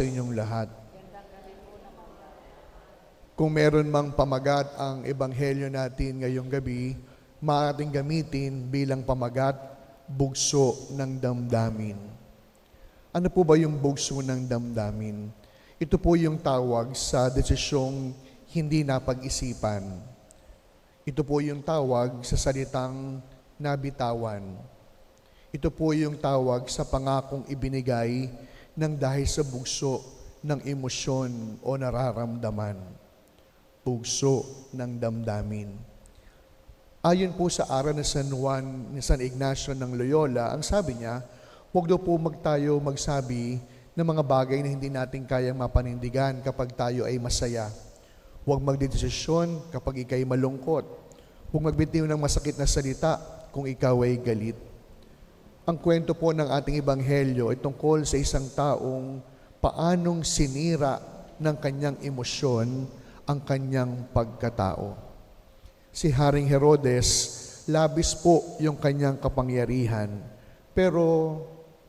sa inyong lahat. Kung meron mang pamagat ang ebanghelyo natin ngayong gabi, maaaring gamitin bilang pamagat bugso ng damdamin. Ano po ba yung bugso ng damdamin? Ito po yung tawag sa desisyong hindi napag-isipan. Ito po yung tawag sa salitang nabitawan. Ito po yung tawag sa pangakong ibinigay ng dahil sa bugso ng emosyon o nararamdaman. Bugso ng damdamin. Ayon po sa aral ni San Juan ni San Ignacio ng Loyola, ang sabi niya, huwag daw po magtayo magsabi ng mga bagay na hindi natin kayang mapanindigan kapag tayo ay masaya. Huwag magdedesisyon kapag ikay malungkot. Huwag magbitiw ng masakit na salita kung ikaw ay galit. Ang kwento po ng ating ebanghelyo ay tungkol sa isang taong paanong sinira ng kanyang emosyon ang kanyang pagkatao. Si Haring Herodes, labis po yung kanyang kapangyarihan. Pero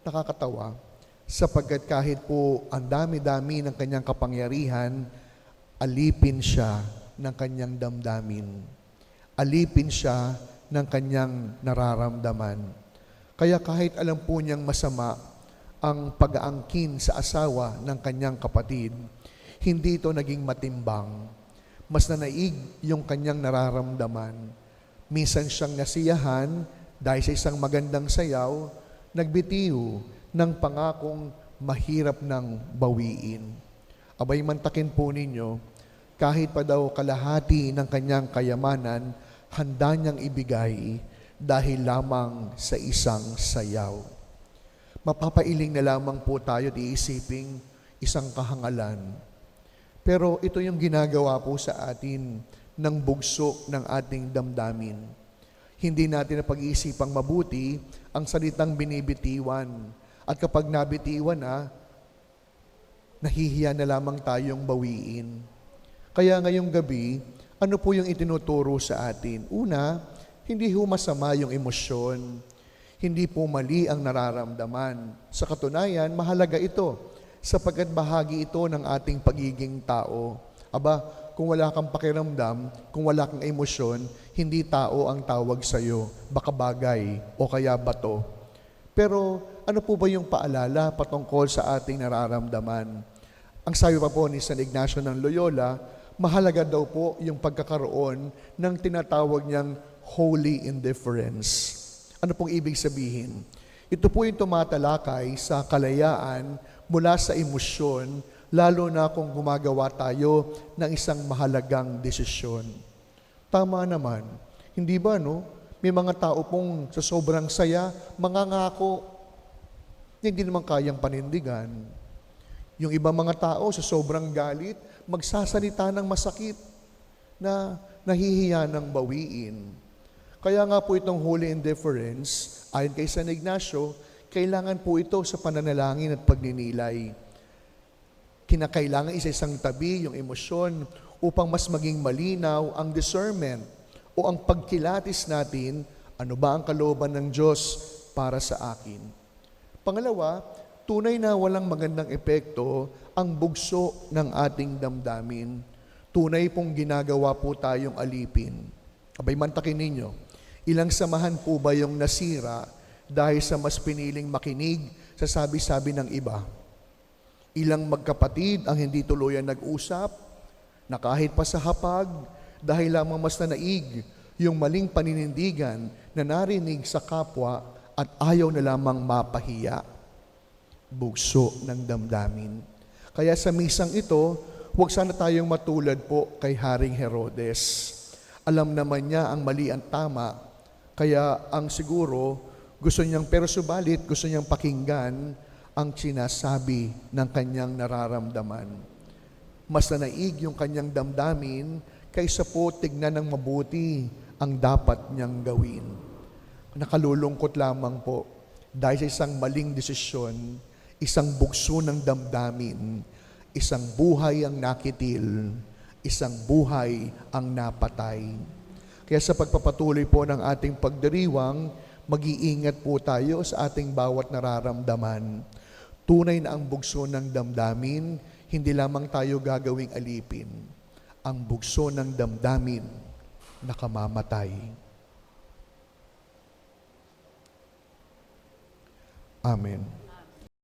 nakakatawa, sapagkat kahit po ang dami-dami ng kanyang kapangyarihan, alipin siya ng kanyang damdamin. Alipin siya ng kanyang nararamdaman. Kaya kahit alam po niyang masama ang pag-aangkin sa asawa ng kanyang kapatid, hindi ito naging matimbang. Mas nanaig yung kanyang nararamdaman. Minsan siyang nasiyahan dahil sa isang magandang sayaw, nagbitiw ng pangakong mahirap ng bawiin. Abay mantakin po ninyo, kahit pa daw kalahati ng kanyang kayamanan, handa niyang ibigay dahil lamang sa isang sayaw. Mapapailing na lamang po tayo at iisiping isang kahangalan. Pero ito yung ginagawa po sa atin ng bugso ng ating damdamin. Hindi natin na pag-iisipang mabuti ang salitang binibitiwan. At kapag nabitiwan na, nahihiya na lamang tayong bawiin. Kaya ngayong gabi, ano po yung itinuturo sa atin? Una, hindi ho masama yung emosyon. Hindi po mali ang nararamdaman. Sa katunayan, mahalaga ito sapagkat bahagi ito ng ating pagiging tao. Aba, kung wala kang pakiramdam, kung wala kang emosyon, hindi tao ang tawag sa iyo, baka bagay o kaya bato. Pero ano po ba yung paalala patungkol sa ating nararamdaman? Ang sabi pa po ni San Ignacio ng Loyola, mahalaga daw po yung pagkakaroon ng tinatawag niyang holy indifference. Ano pong ibig sabihin? Ito po yung tumatalakay sa kalayaan mula sa emosyon, lalo na kung gumagawa tayo ng isang mahalagang desisyon. Tama naman. Hindi ba, no? May mga tao pong sa sobrang saya, mangangako, hindi naman kayang panindigan. Yung ibang mga tao sa sobrang galit, magsasalita ng masakit na nahihiya ng bawiin. Kaya nga po itong holy indifference, ayon kay San Ignacio, kailangan po ito sa pananalangin at pagninilay. Kinakailangan isa-isang tabi yung emosyon upang mas maging malinaw ang discernment o ang pagkilatis natin, ano ba ang kalooban ng Diyos para sa akin. Pangalawa, tunay na walang magandang epekto ang bugso ng ating damdamin. Tunay pong ginagawa po tayong alipin. Abay mantakin ninyo, ilang samahan po ba yung nasira dahil sa mas piniling makinig sa sabi-sabi ng iba? Ilang magkapatid ang hindi tuluyan nag-usap na kahit pa sa hapag, dahil lamang mas nanaig yung maling paninindigan na narinig sa kapwa at ayaw na lamang mapahiya. Bugso ng damdamin. Kaya sa misang ito, huwag sana tayong matulad po kay Haring Herodes. Alam naman niya ang mali ang tama, kaya ang siguro, gusto niyang, pero subalit, gusto niyang pakinggan ang sinasabi ng kanyang nararamdaman. Mas nanaig yung kanyang damdamin kaysa po tignan ng mabuti ang dapat niyang gawin. Nakalulungkot lamang po dahil sa isang maling desisyon, isang bugso ng damdamin, isang buhay ang nakitil, isang buhay ang napatay. Kaya sa pagpapatuloy po ng ating pagdiriwang, mag-iingat po tayo sa ating bawat nararamdaman. Tunay na ang bugso ng damdamin, hindi lamang tayo gagawing alipin. Ang bugso ng damdamin, nakamamatay. Amen.